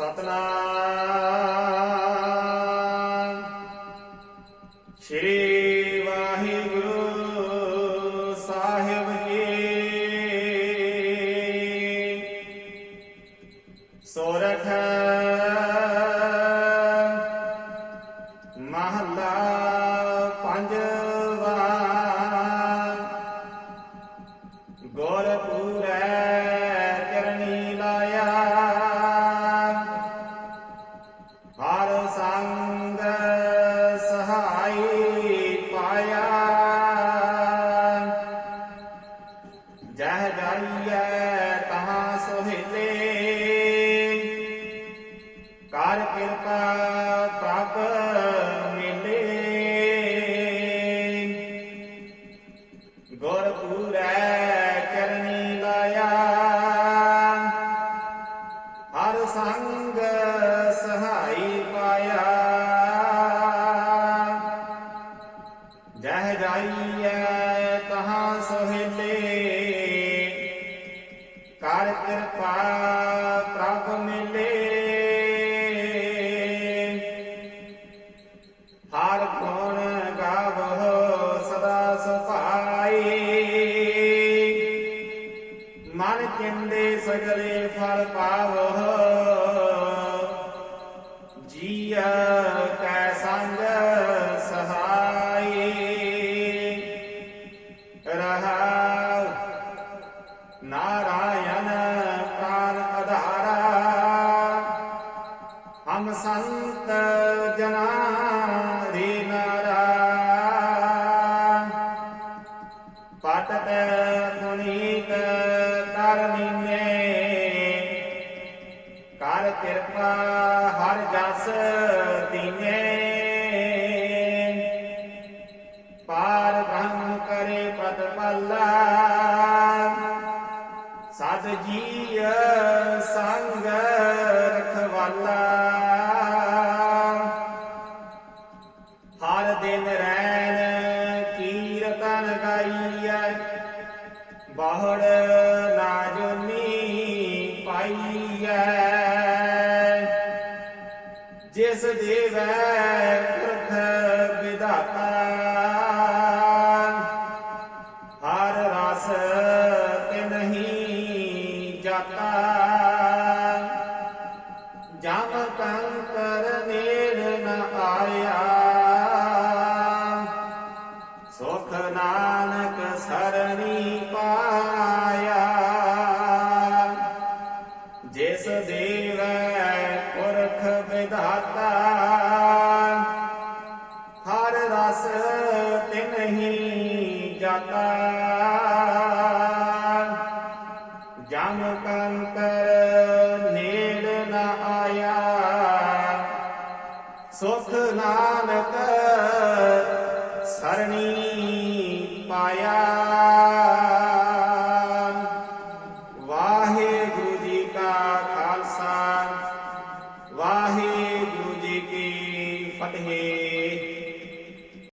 ਸਤਨਾਮ। ਸ੍ਰੀ ਵਾਹਿਗੁਰੂ ਸਾਹਿਬ ਜੀ। ਸੋਰਖ ਮਹਲਾ ਪੰਜ ਜਹ ਜਾਈਐ ਤਹਾਂ ਸੁਹਿਲੇ। ਕਰ ਕਿਰਪਾ ਪ੍ਰਭ ਮਿਲੇ। ਗੁਰਪੂਰੈ ਕਰਨੀ ਲਾਇਆ ਹਰ ਸੰਗ ਸਹਾਈ ਪਾਇਆ। ਜਹ ਜਾਈਐ ਤਹਾਂ ਸੁਹਿਲੇ। ਮਨ ਚਿੰਦੇ ਸਗਲੇ ਫਲ ਪਾਵੋ। ਜੀਆ ਕੈ ਸੰਗ ਸਹਾਈ। ਰਹਾਉ ਨਾਰਾਇਣ ਪ੍ਰਾਨ ਅਧਾਰਾ। ਹਮ ਸੰਤ ਜਨਾ ਦੀ ਨਾਰਾ ਪਟਤ ਪੁਨੀਤ ਤਰਨੀਨੇ ਕਰ ਕਿਰਪਾ ਹਰ ਜਸ ਦੀਨੇ ਪਾਰ ਬ੍ਰਹਮ ਕਰੇ ਪਦ ਪੱਲਾ ਸਦ ਜੀ ਸੰਗ ਰਖਵਾਲਾ। ਹਰ ਦਿਨ ਰਹਿਣ ਕੀਰਤਨ ਗਾਈਐ। ਬਾਹੜ ਪਾਈਐ ਜਿਸ ਦੇਵੈ ਪੁਰਖ ਵਿਧਾਤਾ ਹਰ ਰਸ ਤੇ ਨਹੀਂ ਜਾਤਾ। ਜਮ ਕੰਕਰ ਵਿਧਾਤਾ ਹਰ ਰਸ ਤੇ ਨਹੀਂ ਜਾਤਾ। ਜਮ ਕੰਕਰ ਨੇੜ ਨਾ ਆਇਆ। ਸੁਖ ਨਾਨਕ ਸਰਣੀ ਪਾਇਆ।